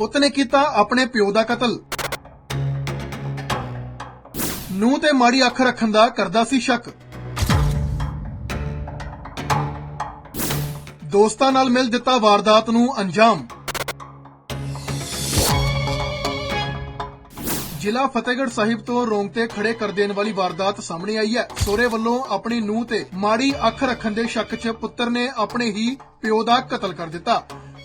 ਪੁੱਤ ਨੇ ਕੀਤਾ ਆਪਣੇ ਪਿਓ ਦਾ ਕਤਲ। ਨੂੰ ਤੇ ਮਾੜੀ ਅੱਖ ਰੱਖਣ ਦਾ ਕਰਦਾ ਸੀ ਸ਼ੱਕ। ਦੋਸਤਾਂ ਨਾਲ ਮਿਲ ਦਿੱਤਾ ਵਾਰਦਾਤ ਨੂੰ ਅੰਜਾਮ। ਜ਼ਿਲ੍ਹਾ ਫਤਿਹਗੜ੍ਹ ਸਾਹਿਬ ਤੋਂ ਰੋਂਗਤੇ ਖੜੇ ਕਰ ਦੇਣ ਵਾਲੀ ਵਾਰਦਾਤ ਸਾਹਮਣੇ ਆਈ ਹੈ। ਸੋਰੇ ਵੱਲੋਂ ਆਪਣੀ ਨੂੰਹ ਤੇ ਮਾੜੀ ਅੱਖ ਰੱਖਣ ਦੇ ਸ਼ੱਕ 'ਚ ਪੁੱਤਰ ਨੇ ਆਪਣੇ ਹੀ ਪਿਓ ਦਾ ਕਤਲ ਕਰ ਦਿੱਤਾ।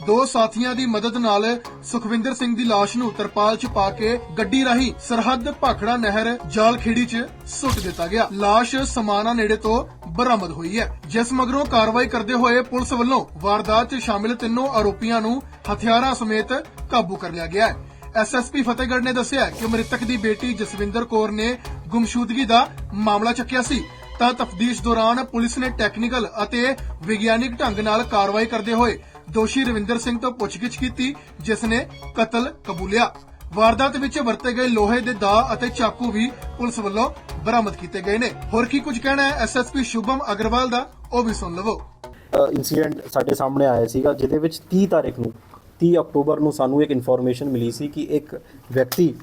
ਦੋ ਸਾਥੀਆਂ ਦੀ ਮਦਦ ਨਾਲ ਸੁਖਵਿੰਦਰ ਸਿੰਘ ਦੀ ਲਾਸ਼ ਨੂੰ ਤਰਪਾਲ 'ਚ ਪਾ ਕੇ ਗੱਡੀ ਰਾਹੀਂ ਸਰਹੱਦ ਭਾਖੜਾ ਨਹਿਰ ਜਾਲ 'ਚ ਸੁੱਟ ਦਿੱਤਾ ਗਿਆ। ਲਾਸ਼ ਸਮਾਣਾ ਨੇੜੇ ਤੋਂ ਬਰਾਮਦ ਹੋਈ ਹੈ। ਜਿਸ ਮਗਰੋਂ ਕਾਰਵਾਈ ਕਰਦੇ ਹੋਏ ਪੁਲਿਸ ਵੱਲੋਂ ਵਾਰਦਾਤ 'ਚ ਸ਼ਾਮਿਲ ਤਿੰਨੋਂ ਆਰੋਪੀਆਂ ਨੂੰ ਹਥਿਆਰਾਂ ਸਮੇਤ ਕਾਬੂ ਕਰ ਲਿਆ ਗਿਆ ਹੈ। ਐਸਐਸਪੀ ਫਤਿਹਗੜ੍ਹ ਨੇ ਦੱਸਿਆ ਕਿ ਮ੍ਰਿਤਕ ਦੀ ਬੇਟੀ ਜਸਵਿੰਦਰ ਕੌਰ ਨੇ ਗੁੰਮਸ਼ੁਦਗੀ ਦਾ ਮਾਮਲਾ ਚੱਕਿਆ ਸੀ। ਤਾਂ ਤਫਤੀਸ਼ ਦੌਰਾਨ ਪੁਲਿਸ ਨੇ ਟੈਕਨੀਕਲ ਅਤੇ ਵਿਗਿਆਨਿਕ ਢੰਗ ਨਾਲ ਕਾਰਵਾਈ ਕਰਦੇ ਹੋਏ ਦੋਸ਼ੀ ਰਵਿੰਦਰ ਸਿੰਘ ਤੋਂ ਪੁੱਛਗਿੱਛ ਕੀਤੀ, ਜਿਸ ਨੇ ਕਤਲ ਕਬੂਲਿਆ। ਵਾਰਦਾਤ ਵਿੱਚ ਵਰਤੇ ਗਏ ਲੋਹੇ ਦੇ ਦਾਅ ਅਤੇ ਚਾਕੂ ਵੀ ਪੁਲਿਸ ਵੱਲੋਂ ਬਰਾਮਦ ਕੀਤੇ ਗਏ ਨੇ। ਹੋਰ ਕੀ ਕੁਝ ਕਹਿਣਾ ਹੈ? ਐਸਐਸਪੀ ਸ਼ੁਭਮ ਅਗਰਵਾਲ ਦਾ, ਉਹ ਵੀ ਸੁਣ ਲਵੋ। ਇਨਸੀਡੈਂਟ ਸਾਡੇ ਸਾਹਮਣੇ ਆਇਆ ਸੀਗਾ, ਜਿਹਦੇ ਵਿੱਚ 30 ਤਾਰੀਖ ਨੂੰ 30 ਅਕਤੂਬਰ ਨੂੰ ਸਾਨੂੰ ਇੱਕ ਇਨਫੋਰਮੇਸ਼ਨ ਮਿਲੀ ਸੀ ਕਿ ਇੱਕ ਵਿਅਕਤੀ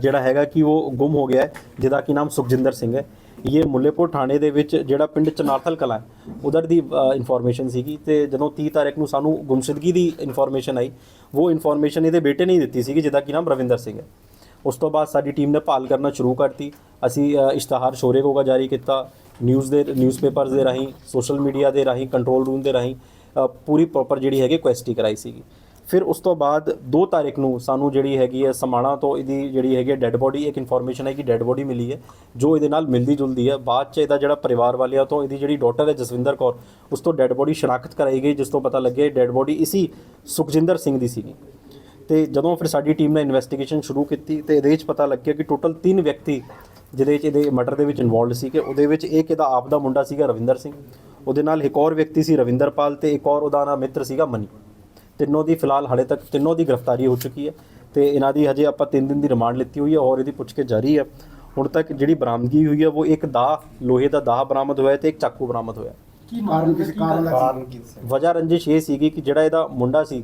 ਜਿਹੜਾ ਹੈਗਾ ਕਿ ਉਹ ਗੁੰਮ ਹੋ ਗਿਆ ਹੈ, ਜਿਹਦਾ ਕੀ ਨਾਮ ਸੁਖਜਿੰਦਰ ਸਿੰਘ ਹੈ। ਇਹ ਮੁੱਲੇਪੁਰ ਥਾਣੇ ਦੇ ਵਿੱਚ ਜਿਹੜਾ ਪਿੰਡ ਚਨਾਰਥਲ ਕਲਾ ਹੈ ਉਧਰ ਦੀ ਇਨਫੋਰਮੇਸ਼ਨ ਸੀਗੀ ਤੇ ਜਦੋਂ 30 ਤਾਰੀਖ ਨੂੰ ਸਾਨੂੰ ਗੁੰਮਸ਼ਦਗੀ ਦੀ ਇਨਫੋਰਮੇਸ਼ਨ ਆਈ, ਉਹ ਇਨਫੋਰਮੇਸ਼ਨ ਇਹਦੇ ਬੇਟੇ ਨੇ ਦਿੱਤੀ ਸੀਗੀ, ਜਿਹਦਾ ਕੀ ਨਾਮ ਰਵਿੰਦਰ ਸਿੰਘ ਹੈ। ਉਸ ਤੋਂ ਬਾਅਦ ਸਾਡੀ ਟੀਮ ਨੇ ਭਾਲ ਕਰਨਾ ਸ਼ੁਰੂ ਕਰਤੀ। ਅਸੀਂ ਇਸ਼ਤਿਹਾਰ ਸ਼ੋਰੇ ਕੋਗਾ ਜਾਰੀ ਕੀਤਾ ਨਿਊਜ਼ ਦੇ ਨਿਊਜ਼ਪੇਪਰਸ ਦੇ ਰਾਹੀਂ ਸੋਸ਼ਲ ਮੀਡੀਆ ਦੇ ਰਾਹੀਂ ਕੰਟਰੋਲ ਰੂਮ ਦੇ ਰਾਹੀਂ ਪੂਰੀ ਪ੍ਰੋਪਰ ਜਿਹੜੀ ਹੈਗੀ ਕੁਐਸਟੀ ਕਰਾਈ ਸੀਗੀ। ਫਿਰ ਉਸ ਤੋਂ ਬਾਅਦ 2 ਤਾਰੀਖ ਨੂੰ ਸਾਨੂੰ ਜਿਹੜੀ ਹੈਗੀ ਹੈ ਸਮਾਣਾ ਤੋਂ ਇਹਦੀ ਜਿਹੜੀ ਹੈਗੀ ਡੈੱਡ ਬੋਡੀ ਇੱਕ ਇਨਫੋਰਮੇਸ਼ਨ ਹੈ ਕਿ ਡੈੱਡ ਬੋਡੀ ਮਿਲੀ ਹੈ, ਜੋ ਇਹਦੇ ਨਾਲ ਮਿਲਦੀ ਜੁਲਦੀ ਹੈ। ਬਾਅਦ ਚ ਇਹਦਾ ਜਿਹੜਾ ਪਰਿਵਾਰ ਵਾਲਿਆਂ ਤੋਂ ਇਹਦੀ ਜਿਹੜੀ ਡਾਟਰ ਹੈ ਜਸਵਿੰਦਰ ਕੌਰ, ਉਸ ਤੋਂ ਡੈੱਡ ਬੋਡੀ ਸ਼ਨਾਖਤ ਕਰਾਈ ਗਈ, ਜਿਸ ਤੋਂ ਪਤਾ ਲੱਗਿਆ ਡੈੱਡ ਬੋਡੀ ਇਸੀ ਸੁਖਜਿੰਦਰ ਸਿੰਘ ਦੀ ਸੀਗੀ। ਤੇ ਜਦੋਂ ਫਿਰ ਸਾਡੀ ਟੀਮ ਨੇ ਇਨਵੈਸਟੀਗੇਸ਼ਨ ਸ਼ੁਰੂ ਕੀਤੀ ਤੇ ਇਹਦੇ ਵਿੱਚ ਪਤਾ ਲੱਗਿਆ ਕਿ ਟੋਟਲ 3 ਵਿਅਕਤੀ ਜਿਹਦੇ ਵਿੱਚ ਇਹਦੇ ਮਰਡਰ ਦੇ ਵਿੱਚ ਇਨਵੋਲਡ ਸੀ ਕਿ ਉਹਦੇ ਵਿੱਚ ਇੱਕ ਇਹਦਾ ਆਪ ਦਾ ਮੁੰਡਾ ਸੀਗਾ ਰਵਿੰਦਰ ਸਿੰਘ, ਉਹਦੇ ਨਾਲ ਇੱਕ ਹੋਰ ਵਿਅਕਤੀ ਸੀ ਰਵਿੰਦਰਪਾਲ ਤੇ ਇੱਕ ਹੋਰ ਉਹਦਾ ਨਾਮ ਮਿੱਤਰ ਸੀਗਾ ਮਨੀ। ਤਿੰਨੋਂ ਦੀ ਫਿਲਹਾਲ ਹਾਲੇ ਤੱਕ ਤਿੰਨੋਂ ਦੀ ਗ੍ਰਿਫਤਾਰੀ ਹੋ ਚੁੱਕੀ ਹੈ ਤੇ ਇਹਨਾਂ ਦੀ ਹਜੇ ਆਪਾਂ 3 ਦਿਨ ਦੀ ਰਿਮਾਂਡ ਲਿੱਤੀ ਹੋਈ ਹੈ ਔਰ ਇਹਦੀ ਪੁੱਛਕੇ ਜਾਰੀ ਹੈ। ਹੁਣ ਤੱਕ ਜਿਹੜੀ ਬਰਾਮਦਗੀ ਹੋਈ ਹੈ ਉਹ ਇੱਕ ਦਾ ਲੋਹੇ ਦਾ ਦਾਹ ਬਰਾਮਦ ਹੋਇਆ ਤੇ ਇੱਕ ਚਾਕੂ ਬਰਾਮਦ ਹੋਇਆ। ਕੀ ਕਾਰਨ ਕਿਸ ਕਾਰਨ ਦਾ ਵਜ੍ਹਾ ਰੰਜਿਸ਼ ਇਹ ਸੀਗੀ ਕਿ ਜਿਹੜਾ ਇਹਦਾ ਮੁੰਡਾ ਸੀ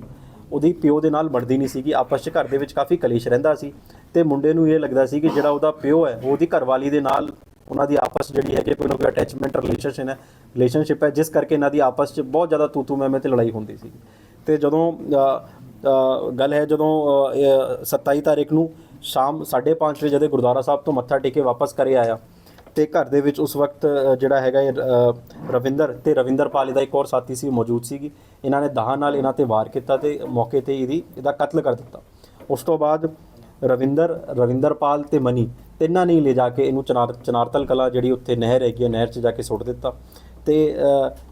ਉਹਦੀ ਪਿਓ ਦੇ ਨਾਲ ਬਣਦੀ ਨਹੀਂ ਸੀਗੀ। ਆਪਸ 'ਚ ਘਰ ਦੇ ਵਿੱਚ ਕਾਫੀ ਕਲੇਸ਼ ਰਹਿੰਦਾ ਸੀ ਤੇ ਮੁੰਡੇ ਨੂੰ ਇਹ ਲੱਗਦਾ ਸੀ ਕਿ ਜਿਹੜਾ ਉਹਦਾ ਪਿਓ ਹੈ ਉਹ ਉਹਦੀ ਘਰਵਾਲੀ ਦੇ ਨਾਲ ਉਹਨਾਂ ਦੀ ਆਪਸ 'ਚ ਜਿਹੜੀ ਹੈ ਕਿ ਕੋਈ ਨਾ ਕੋਈ ਅਟੈਚਮੈਂਟ ਰਿਲੇਸ਼ਨਸ਼ਿਪ ਹੈ ਰਿਲੇਸ਼ਨਸ਼ਿਪ ਹੈ ਜਿਸ ਕਰਕੇ ਇਹਨਾਂ ਦੀ ਆਪਸ 'ਚ ਬਹੁਤ ਜ਼ਿਆਦਾ ਤੂ ਤੂ ਮੈਂ ਮੈਂ ਤੇ ਲੜਾਈ ਹੁੰਦੀ ਸੀ ਤੇ ਜਦੋਂ ਗੱਲ ਹੈ ਜਦੋਂ ਅ, 27 ਤਾਰੀਖ ਨੂੰ ਸ਼ਾਮ 5:30 ਵਜੇ ਜਦੋਂ ਗੁਰਦੁਆਰਾ ਸਾਹਿਬ ਤੋਂ ਮੱਥਾ ਟੇਕੇ ਵਾਪਸ ਘਰੇ ਆਇਆ ਤੇ ਘਰ ਦੇ ਵਿੱਚ ਉਸ ਵਕਤ ਜਿਹੜਾ ਹੈਗਾ ਰਵਿੰਦਰ ਤੇ ਰਵਿੰਦਰਪਾਲ ਦਾ ਇੱਕ ਹੋਰ ਸਾਥੀ ਸੀ ਮੌਜੂਦ ਸੀਗੀ। ਇਹਨਾਂ ਨੇ ਦਾਹਾਂ ਨਾਲ ਇਹਨਾਂ ਤੇ ਵਾਰ ਕੀਤਾ ਤੇ ਮੌਕੇ ਤੇ ਇਹਦੀ ਇਹਦਾ ਕਤਲ ਕਰ ਦਿੱਤਾ। ਉਸ ਤੋਂ ਬਾਅਦ ਰਵਿੰਦਰ ਰਵਿੰਦਰਪਾਲ ਤੇ ਮਨੀ ਤਿੰਨਾਂ ਨੇ ਹੀ ਲੈ ਜਾ ਕੇ ਇਹਨੂੰ ਚਨਾਰ ਚਨਾਰਤਲ ਕਲਾ ਜਿਹੜੀ ਉੱਥੇ ਨਹਿਰ ਹੈਗੀ ਹੈ ਨਹਿਰ 'ਚ ਜਾ ਕੇ ਸੁੱਟ ਦਿੱਤਾ। ਤੇ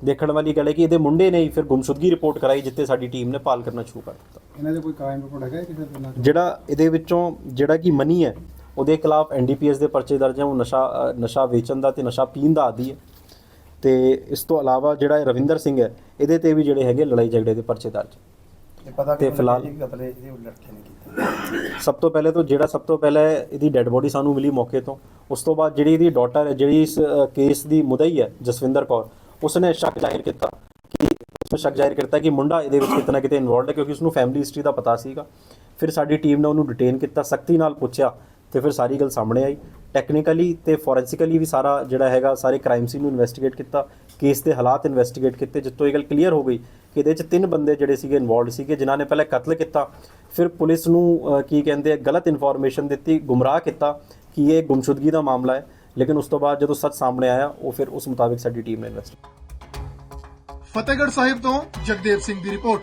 ਦੇਖਣ ਵਾਲੀ ਗੱਲ ਹੈ ਕਿ ਇਹਦੇ ਮੁੰਡੇ ਨੇ ਹੀ ਫਿਰ ਗੁੰਮਸ਼ੁਦਗੀ ਰਿਪੋਰਟ ਕਰਾਈ ਜਿੱਤੇ ਸਾਡੀ ਟੀਮ ਨੇ ਭਾਲ ਕਰਨਾ ਸ਼ੁਰੂ ਕਰ ਦਿੱਤਾ। ਇਹਨਾਂ ਦੇ ਕੋਈ ਕ੍ਰਾਈਮ ਰਿਪੋਰਟ ਹੈਗਾ ਕਿਸੇ ਜਿਹੜਾ ਇਹਦੇ ਵਿੱਚੋਂ ਜਿਹੜਾ ਕਿ ਮਨੀ ਹੈ ਉਹਦੇ ਖਿਲਾਫ ਐਨਡੀਪੀਐਸ ਦੇ ਪਰਚੇ ਦਰਜ ਹੈ ਉਹ ਨਸ਼ਾ ਨਸ਼ਾ ਵੇਚਣ ਦਾ ਤੇ ਨਸ਼ਾ ਪੀਣ ਦਾ ਆਦੀ ਹੈ। ਤੇ ਇਸ ਤੋਂ ਇਲਾਵਾ ਜਿਹੜਾ ਰਵਿੰਦਰ ਸਿੰਘ ਹੈ ਇਹਦੇ ਤੇ ਵੀ ਜਿਹੜੇ ਹੈਗੇ ਲੜਾਈ ਝਗੜੇ ਦੇ ਪਰਚੇ ਦਰਜ ਤੇ ਫਿਲਹਾਲ- ਕਤਲ ਇਹਦੇ ਲੜਕੇ ਨੇ ਕੀਤਾ? ਸਭ ਤੋਂ ਪਹਿਲੇ ਤਾਂ ਜਿਹੜਾ ਸਭ ਤੋਂ ਪਹਿਲਾਂ ਇਹਦੀ ਡੈੱਡ ਬੋਡੀ ਸਾਨੂੰ ਮਿਲੀ ਮੌਕੇ ਤੋਂ ਉਸ ਤੋਂ ਬਾਅਦ ਜਿਹੜੀ ਇਹਦੀ ਡਾਟਰ ਹੈ ਜਿਹੜੀ ਇਸ ਕੇਸ ਦੀ ਮੁਦਈ ਹੈ ਜਸਵਿੰਦਰ ਕੌਰ ਉਸਨੇ ਸ਼ੱਕ ਜ਼ਾਹਿਰ ਕੀਤਾ ਕਿ ਉਸਨੇ ਸ਼ੱਕ ਜ਼ਾਹਿਰ ਕੀਤਾ ਕਿ ਮੁੰਡਾ ਇਹਦੇ ਵਿੱਚ ਕਿਤਨਾ ਕਿਤੇ ਇਨਵੋਲਡ ਹੈ ਕਿਉਂਕਿ ਉਸਨੂੰ ਫੈਮਿਲੀ ਹਿਸਟਰੀ ਦਾ ਪਤਾ ਸੀਗਾ। ਫਿਰ ਸਾਡੀ ਟੀਮ ਨੇ ਉਹਨੂੰ ਡਿਟੇਨ ਕੀਤਾ ਸਖਤੀ ਨਾਲ ਪੁੱਛਿਆ ਤੇ ਫਿਰ ਸਾਰੀ ਗੱਲ ਸਾਹਮਣੇ ਆਈ। ਟੈਕਨੀਕਲੀ ਤੇ ਫੋਰੈਂਸਿਕਲੀ ਵੀ ਸਾਰਾ ਜਿਹੜਾ ਹੈਗਾ ਸਾਰੇ ਕ੍ਰਾਈਮ ਸੀਨ ਨੂੰ ਇਨਵੈਸਟੀਗੇਟ ਕੀਤਾ। ਕੇਸ ਦੇ ਹਾਲਾਤ ਇਨਵੈਸਟੀਗੇਟ ਕੀਤੇ ਜਿੱਤੋਂ ਇਹ ਗੱਲ ਕਲੀਅਰ ਹੋ ਗਈ ਕਿ ਇਹਦੇ ਵਿੱਚ ਤਿੰਨ ਬੰਦੇ ਜਿਹੜੇ ਸੀਗੇ ਇਨਵੋਲਡ ਸੀਗੇ, ਜਿਨ੍ਹਾਂ ਨੇ ਪਹਿਲਾਂ ਕਤਲ ਕੀਤਾ। ਫਿਰ ਪੁਲਿਸ ਨੂੰ ਕੀ ਕਹਿੰਦੇ ਆ, ਗਲਤ ਇਨਫੋਰਮੇਸ਼ਨ ਦਿੱਤੀ, ਗੁੰਮਰਾਹ ਕੀਤਾ ਕਿ ਇਹ ਗੁੰਮਸ਼ੁਦਗੀ ਦਾ ਮਾਮਲਾ ਹੈ। ਲੇਕਿਨ ਉਸ ਤੋਂ ਬਾਅਦ ਜਦੋਂ ਸੱਚ ਸਾਹਮਣੇ ਆਇਆ, ਉਹ ਫਿਰ ਉਸ ਮੁਤਾਬਿਕ ਸਾਡੀ ਟੀਮ ਨੇ ਇਨਵੈਸਟ ਫਤਿਹਗੜ੍ਹ ਸਾਹਿਬ ਤੋਂ ਜਗਦੇਵ ਸਿੰਘ ਦੀ ਰਿਪੋਰਟ।